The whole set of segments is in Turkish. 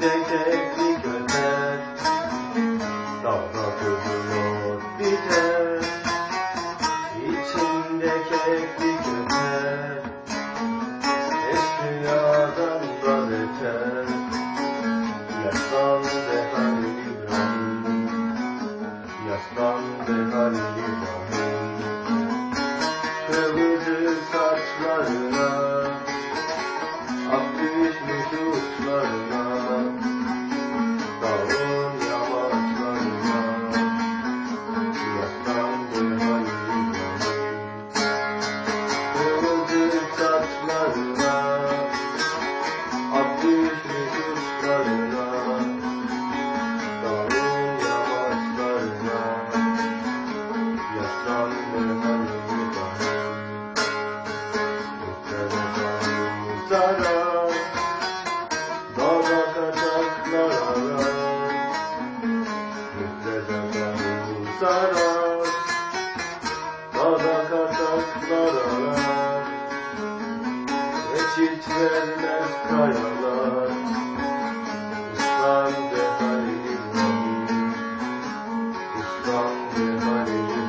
tek tekli gönder Dalga buluyor biter İçinde kekli gönder Zara Dağda kaçaklar arar Müfreze Zara Dağda kaçaklar arar Geçit vermez kayalar Islandı Halil Islandı Halil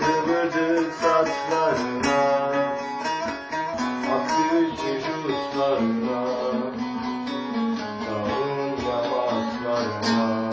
Kıvırcık saçlarına glória.